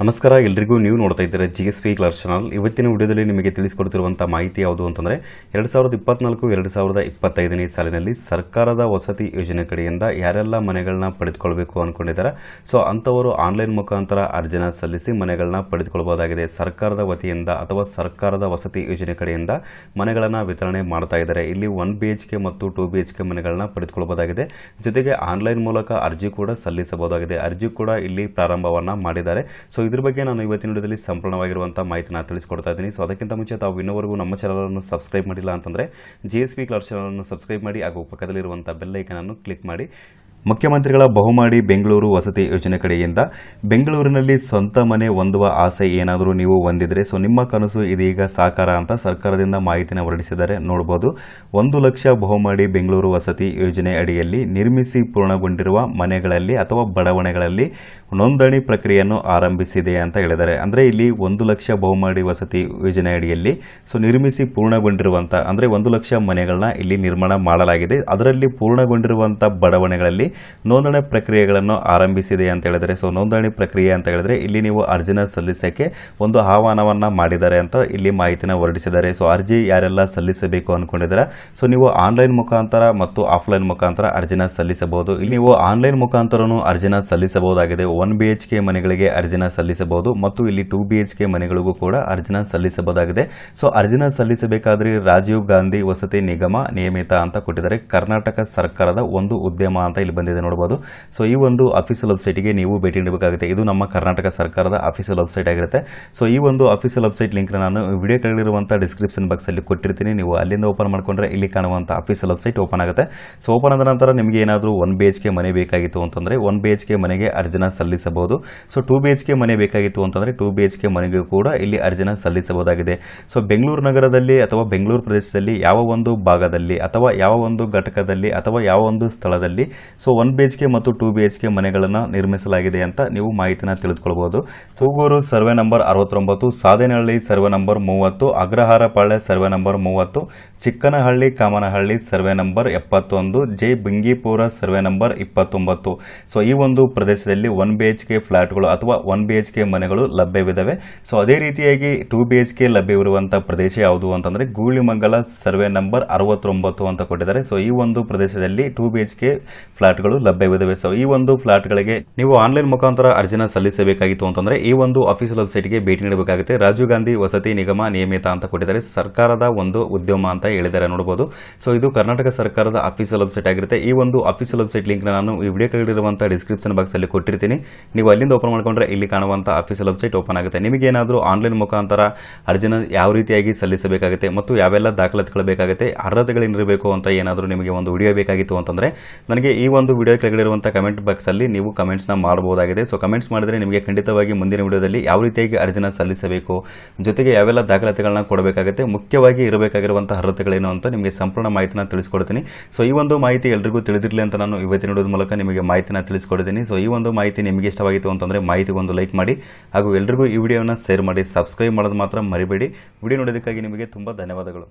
ನಮಸ್ಕಾರ, ಎಲ್ರಿಗೂ ನೀವು ನೋಡ್ತಾ ಇದ್ದೀರಾ G S P colours channel ಇವತ್ತಿನ ವಿಡಿಯೋದಲ್ಲಿ ನಿಮಗೆ ತಿಳಿಸಿಕೊಡ್ತಿರುವಂಥ ಮಾಹಿತಿ ಯಾವುದು ಅಂತಂದರೆ, ಎರಡು ಸಾವಿರದ ಇಪ್ಪತ್ನಾಲ್ಕು, ಎರಡು ಸಾವಿರದ ಇಪ್ಪತ್ತೈದನೇ ಸಾಲಿನಲ್ಲಿ ಸರ್ಕಾರದ ವಸತಿ ಯೋಜನೆ ಕಡೆಯಿಂದ ಯಾರೆಲ್ಲ ಮನೆಗಳನ್ನ ಪಡೆದುಕೊಳ್ಬೇಕು ಅಂದ್ಕೊಂಡಿದ್ದಾರೆ ಸೊ ಅಂಥವರು ಆನ್ಲೈನ್ ಮುಖಾಂತರ ಅರ್ಜಿನ ಸಲ್ಲಿಸಿ ಮನೆಗಳನ್ನ ಪಡೆದುಕೊಳ್ಬಹುದಾಗಿದೆ ಸರ್ಕಾರದ ವತಿಯಿಂದ ಅಥವಾ ಸರ್ಕಾರದ ವಸತಿ ಯೋಜನೆ ಕಡೆಯಿಂದ ಮನೆಗಳನ್ನು ವಿತರಣೆ ಮಾಡ್ತಾ ಇದ್ದಾರೆ. ಇಲ್ಲಿ ಒನ್ ಬಿ ಎಚ್ ಕೆ ಮತ್ತು ಟೂ ಬಿ ಎಚ್ ಕೆ ಮನೆಗಳನ್ನ ಪಡೆದುಕೊಳ್ಬಹುದಾಗಿದೆ ಜೊತೆಗೆ ಆನ್ಲೈನ್ ಮೂಲಕ ಅರ್ಜಿ ಕೂಡ ಸಲ್ಲಿಸಬಹುದಾಗಿದೆ. ಅರ್ಜಿ ಕೂಡ ಇಲ್ಲಿ ಪ್ರಾರಂಭವನ್ನ ಮಾಡಿದ್ದಾರೆ. ಸೊ ಇದ್ರ ಬಗ್ಗೆ ನಾನು ಇವತ್ತಿನ ವಿಡಿಯೋದಲ್ಲಿ ಸಂಪೂರ್ಣವಾಗಿರುವಂಥ ಮಾಹಿತಿನ ತಿಳಿಸ್ಕೊಡ್ತಾ ಇದ್ದೀನಿ. ಸೊ ಅದಕ್ಕಿಂತ ಮುಂಚೆ ತಾವು ಇನ್ನೊವರೆಗೂ ನಮ್ಮ ಚಾನಲನ್ನು ಸಬ್ಸ್ಕ್ರೈಬ್ ಮಾಡಿಲ್ಲ ಅಂತಂದರೆ ಜಿ ಎಸ್ ವಿ ಕ್ಲರ್ ಚಾನಲನ್ನು ಸಬ್ಸ್ಕ್ರೈಬ್ ಮಾಡಿ, ಹಾಗೂ ಪಕ್ಕದಲ್ಲಿರುವಂಥ ಬೆಲ್ಲೈಕನನ್ನು ಕ್ಲಿಕ್ ಮಾಡಿ. ಮುಖ್ಯಮಂತ್ರಿಗಳ ಬಹುಮಾಡಿ ಬೆಂಗಳೂರು ವಸತಿ ಯೋಜನೆ ಕಡೆಯಿಂದ ಬೆಂಗಳೂರಿನಲ್ಲಿ ಸ್ವಂತ ಮನೆ ಹೊಂದುವ ಆಸೆ ಏನಾದರೂ ನೀವು ಹೊಂದಿದರೆ, ಸೊ ನಿಮ್ಮ ಕನಸು ಇದೀಗ ಸಾಕಾರ ಅಂತ ಸರ್ಕಾರದಿಂದ ಮಾಹಿತಿನ ಹೊರಡಿಸಿದರೆ ನೋಡಬಹುದು ಒಂದು ಲಕ್ಷ ಬಹುಮಾಡಿ ಬೆಂಗಳೂರು ವಸತಿ ಯೋಜನೆ ಅಡಿಯಲ್ಲಿ ನಿರ್ಮಿಸಿ ಪೂರ್ಣಗೊಂಡಿರುವ ಮನೆಗಳಲ್ಲಿ ಅಥವಾ ಬಡಾವಣೆಗಳಲ್ಲಿ ನೋಂದಣಿ ಪ್ರಕ್ರಿಯೆಯನ್ನು ಆರಂಭಿಸಿದೆ ಅಂತ ಹೇಳಿದ್ದಾರೆ. ಅಂದರೆ ಇಲ್ಲಿ ಒಂದು ಲಕ್ಷ ಬಹುಮಾಡಿ ವಸತಿ ಯೋಜನೆ ಅಡಿಯಲ್ಲಿ, ಸೊ ನಿರ್ಮಿಸಿ ಪೂರ್ಣಗೊಂಡಿರುವಂಥ ಅಂದರೆ ಒಂದು ಲಕ್ಷ ಮನೆಗಳನ್ನ ಇಲ್ಲಿ ನಿರ್ಮಾಣ ಮಾಡಲಾಗಿದೆ. ಅದರಲ್ಲಿ ಪೂರ್ಣಗೊಂಡಿರುವಂಥ ಬಡಾವಣೆಗಳಲ್ಲಿ ನೋಂದಣಿ ಪ್ರಕ್ರಿಯೆಗಳನ್ನು ಆರಂಭಿಸಿದೆ ಅಂತ ಹೇಳಿದರೆ ಸೊ ನೋಂದಣಿ ಪ್ರಕ್ರಿಯೆ ಅಂತ ಹೇಳಿದ್ರೆ ಇಲ್ಲಿ ನೀವು ಅರ್ಜಿನ ಸಲ್ಲಿಸಕ್ಕೆ ಒಂದು ಆಹ್ವಾನವನ್ನ ಮಾಡಿದ್ದಾರೆ ಅಂತ ಇಲ್ಲಿ ಮಾಹಿತಿನ ಹೊರಡಿಸಿದ್ದಾರೆ. ಸೊ ಅರ್ಜಿ ಯಾರೆಲ್ಲ ಸಲ್ಲಿಸಬೇಕು ಅಂದ್ಕೊಂಡಿದ್ದಾರೆ ಸೊ ನೀವು ಆನ್ಲೈನ್ ಮುಖಾಂತರ ಮತ್ತು ಆಫ್ಲೈನ್ ಮುಖಾಂತರ ಅರ್ಜಿನ ಸಲ್ಲಿಸಬಹುದು. ಇಲ್ಲಿ ನೀವು ಆನ್ಲೈನ್ ಮುಖಾಂತರನು ಅರ್ಜಿನ ಸಲ್ಲಿಸಬಹುದಾಗಿದೆ. ಒನ್ ಬಿ ಎಚ್ ಕೆ ಮನೆಗಳಿಗೆ ಅರ್ಜಿನ ಸಲ್ಲಿಸಬಹುದು ಮತ್ತು ಇಲ್ಲಿ ಟೂ ಬಿ ಎಚ್ ಕೆ ಮನೆಗಳಿಗೂ ಕೂಡ ಅರ್ಜಿನ ಸಲ್ಲಿಸಬಹುದಾಗಿದೆ. ಸೊ ಅರ್ಜಿನ ಸಲ್ಲಿಸಬೇಕಾದ್ರೆ ರಾಜೀವ್ ಗಾಂಧಿ ವಸತಿ ನಿಗಮ ನಿಯಮಿತ ಅಂತ ಕೊಟ್ಟಿದ್ದಾರೆ. ಕರ್ನಾಟಕ ಸರ್ಕಾರದ ಒಂದು ಉದ್ಯಮ ಅಂತ ಇಲ್ಲಿ ಬಂದಿದೆ ನೋಡಬಹುದು ಸೊ ಈ ಒಂದು ಅಫೀಸಿಯಲ್ ವೆಬ್ಸೈಟ್ಗೆ ನೀವು ಭೇಟಿ ನೀಡಬೇಕಾಗುತ್ತೆ. ಇದು ನಮ್ಮ ಕರ್ನಾಟಕ ಸರ್ಕಾರದ ಅಫೀಸಿಯಲ್ ವೆಬ್ಸೈಟ್ ಆಗಿರುತ್ತೆ. ಸೊ ಈ ಒಂದು ಅಫೀಸಿಯಲ್ ವೆಬ್ಸೈಟ್ ಲಿಂಕ್ ನಾನು ವಿಡಿಯೋ ಕೆಳಗಿರುವಂಥ ಡಿಸ್ಕ್ರಿಪ್ಷನ್ ಬಾಕ್ಸ್ ಅಲ್ಲಿ ಕೊಟ್ಟಿರ್ತೀನಿ. ನೀವು ಅಲ್ಲಿಂದ ಓಪನ್ ಮಾಡ್ಕೊಂಡ್ರೆ ಇಲ್ಲಿ ಕಾಣುವಂಥ ಅಫೀಸಿಯಲ್ ವೆಬ್ಸೈಟ್ ಓಪನ್ ಆಗುತ್ತೆ. ಸೊ ಓಪನ್ ಆದ ನಂತರ ನಿಮಗೆ ಏನಾದರೂ ಒನ್ ಬಿ ಮನೆ ಬೇಕಾಗಿತ್ತು ಅಂತಂದ್ರೆ ಒನ್ ಬಿ ಮನೆಗೆ ಅರ್ಜಿನ ಸಲ್ಲಿಸಬಹುದು. ಸೊ ಟೂ ಬಿ ಮನೆ ಬೇಕಾಗಿತ್ತು ಅಂತಂದ್ರೆ ಟೂ ಬಿ ಎಚ್ ಮನೆಗೆ ಕೂಡ ಇಲ್ಲಿ ಅರ್ಜಿನ ಸಲ್ಲಿಸಬಹುದಾಗಿದೆ. ಸೊ ಬೆಂಗಳೂರು ನಗರದಲ್ಲಿ ಅಥವಾ ಬೆಂಗಳೂರು ಪ್ರದೇಶದಲ್ಲಿ ಯಾವ ಒಂದು ಭಾಗದಲ್ಲಿ ಅಥವಾ ಯಾವ ಒಂದು ಘಟಕದಲ್ಲಿ ಅಥವಾ ಯಾವ ಒಂದು ಸ್ಥಳದಲ್ಲಿ so one B H K ಮತ್ತು ಟೂ ಬಿ ಎಚ್ ಕೆ ಮನೆಗಳನ್ನು ನಿರ್ಮಿಸಲಾಗಿದೆ ಅಂತ ನೀವು ಮಾಹಿತಿನ ತಿಳಿದುಕೊಳ್ಬೋದು ತೂಗೂರು ಸರ್ವೆ ನಂಬರ್ ಅರವತ್ತೊಂಬತ್ತು, ಸಾದೇನಹಳ್ಳಿ ಸರ್ವೆ ನಂಬರ್ ಮೂವತ್ತು ಅಗ್ರಹಾರಪಾಳ್ಯ ಸರ್ವೆ ನಂಬರ್ ಮೂವತ್ತು, ಚಿಕ್ಕನಹಳ್ಳಿ ಕಾಮನಹಳ್ಳಿ ಸರ್ವೆ ನಂಬರ್ ಎಪ್ಪತ್ತೊಂದು, ಜೆ ಬಿಂಗಿಪುರ ಸರ್ವೆ ನಂಬರ್ ಇಪ್ಪತ್ತೊಂಬತ್ತು. ಸೊ ಈ ಒಂದು ಪ್ರದೇಶದಲ್ಲಿ ಒನ್ ಬಿ ಎಚ್ ಕೆ ಫ್ಲಾಟ್ಗಳು ಅಥವಾ ಒನ್ ಬಿ ಎಚ್ ಕೆ ಮನೆಗಳು ಲಭ್ಯವಿದ್ದಾವೆ ಸೊ ಅದೇ ರೀತಿಯಾಗಿ ಟೂ ಬಿ ಎಚ್ ಕೆ ಲಭ್ಯವಿರುವಂತಹ ಪ್ರದೇಶ ಯಾವುದು ಅಂತಂದ್ರೆ ಗೂಳಿಮಂಗಲ ಸರ್ವೆ ನಂಬರ್ ಅರವತ್ತೊಂಬತ್ತು ಅಂತ ಕೊಟ್ಟಿದ್ದಾರೆ. ಸೊ ಈ ಒಂದು ಪ್ರದೇಶದಲ್ಲಿ ಟೂ ಬಿ ಎಚ್ ಕೆ ಫ್ಲಾಟ್ಗಳು ಲಭ್ಯವಿದೆ ಸೊ ಈ ಒಂದು ಫ್ಲಾಟ್ಗಳಿಗೆ ನೀವು ಆನ್ಲೈನ್ ಮುಖಾಂತರ ಅರ್ಜಿನ ಸಲ್ಲಿಸಬೇಕಾಗಿತ್ತು ಅಂತಂದ್ರೆ, ಈ ಒಂದು ಅಫಿಷಿಯಲ್ ವೆಬ್ಸೈಟ್ಗೆ ಭೇಟಿ ನೀಡಬೇಕಾಗುತ್ತೆ. ರಾಜೀವ್ ಗಾಂಧಿ ವಸತಿ ನಿಗಮ ನಿಯಮಿತ ಅಂತ ಕೊಟ್ಟಿದ್ದಾರೆ. ಸರ್ಕಾರದ ಒಂದು ಉದ್ಯಮ ಅಂತ ಹೇಳಿದ್ದಾರೆ ನೋಡಬಹುದು ಸೊ ಇದು ಕರ್ನಾಟಕ ಸರ್ಕಾರದ ಅಫಿಷಿಯಲ್ ವೆಬ್ಸೈಟ್ ಆಗಿರುತ್ತೆ. ಈ ಒಂದು ಅಫಿಷಿಯಲ್ ವೆಬ್ಸೈಟ್ ಲಿಂಕ್ ನಾನು ಈ ವಿಡಿಯೋ ಕೇಳಿರುವಂತಹ ಡಿಸ್ಕ್ರಿಪ್ಷನ್ ಬಾಕ್ಸ್ ಅಲ್ಲಿ ಕೊಟ್ಟಿರ್ತೀನಿ. ನೀವು ಅಲ್ಲಿಂದ ಓಪನ್ ಮಾಡ್ಕೊಂಡ್ರೆ ಇಲ್ಲಿ ಕಾಣುವಂತಹ ಅಫಿಷಿಯಲ್ ವೆಬ್ಸೈಟ್ ಓಪನ್ ಆಗುತ್ತೆ. ನಿಮಗೆ ಏನಾದರೂ ಆನ್ಲೈನ್ ಮುಖಾಂತರ ಅರ್ಜಿನ ಯಾವ ರೀತಿಯಾಗಿ ಸಲ್ಲಿಸಬೇಕಾಗುತ್ತೆ ಮತ್ತು ಯಾವೆಲ್ಲ ದಾಖಲಾತಿಗಳು ಬೇಕಾಗುತ್ತೆ ಅರ್ಹತೆಗಳೇನಿರಬೇಕು ಅಂತ ಏನಾದರೂ ನಿಮಗೆ ಒಂದು ವಿಡಿಯೋ ಬೇಕಾಗಿತ್ತು ಅಂತಂದ್ರೆ, ನನಗೆ ಈ ಒಂದು ವಿಡಿಯೋ ಕೆಳಗಿರುವಂಥ ಕಮೆಂಟ್ ಬಾಕ್ಸ್ ಅಲ್ಲಿ ನೀವು ಕಮೆಂಟ್ಸ್ನ ಮಾಡಬಹುದಾಗಿದೆ ಸೊ ಕಮೆಂಟ್ಸ್ ಮಾಡಿದ್ರೆ ನಿಮಗೆ ಖಂಡಿತವಾಗಿ ಮುಂದಿನ ವಿಡಿಯೋದಲ್ಲಿ ಯಾವ ರೀತಿಯಾಗಿ ಅರ್ಜಿನ ಸಲ್ಲಿಸಬೇಕು, ಜೊತೆಗೆ ಯಾವೆಲ್ಲ ದಾಖಲಾತಿಗಳನ್ನ ಕೊಡಬೇಕಾಗುತ್ತೆ, ಮುಖ್ಯವಾಗಿ ಇರಬೇಕಾಗಿರುವಂಥ ಅರ್ಹತೆಗಳೇನು ಅಂತ ನಿಮಗೆ ಸಂಪೂರ್ಣ ಮಾಹಿತಿನ ತಿಳಿಸ್ಕೊಡ್ತೀನಿ. ಸೊ ಈ ಒಂದು ಮಾಹಿತಿ ಎಲ್ರಿಗೂ ತಿಳಿದಿರಲಿ ಅಂತ ನಾನು ಇವತ್ತಿನ ವಿಡಿಯೋದ ಮೂಲಕ ನಿಮಗೆ ಮಾಹಿತಿನ ತಿಳಿಸಿಕೊಡ್ತೀನಿ ಸೊ ಈ ಒಂದು ಮಾಹಿತಿ ನಿಮಗೆ ಇಷ್ಟವಾಗಿತ್ತು ಅಂತಂದ್ರೆ ಮಾಹಿತಿ ಒಂದು ಲೈಕ್ ಮಾಡಿ, ಹಾಗೂ ಎಲ್ರಿಗೂ ಈ ವಿಡಿಯೋನ ಶೇರ್ ಮಾಡಿ, ಸಬ್ಸ್ಕ್ರೈಬ್ ಮಾಡೋದು ಮಾತ್ರ ಮರಿಬೇಡಿ. ವಿಡಿಯೋ ನೋಡೋದಕ್ಕಾಗಿ ನಿಮಗೆ ತುಂಬ ಧನ್ಯವಾದಗಳು.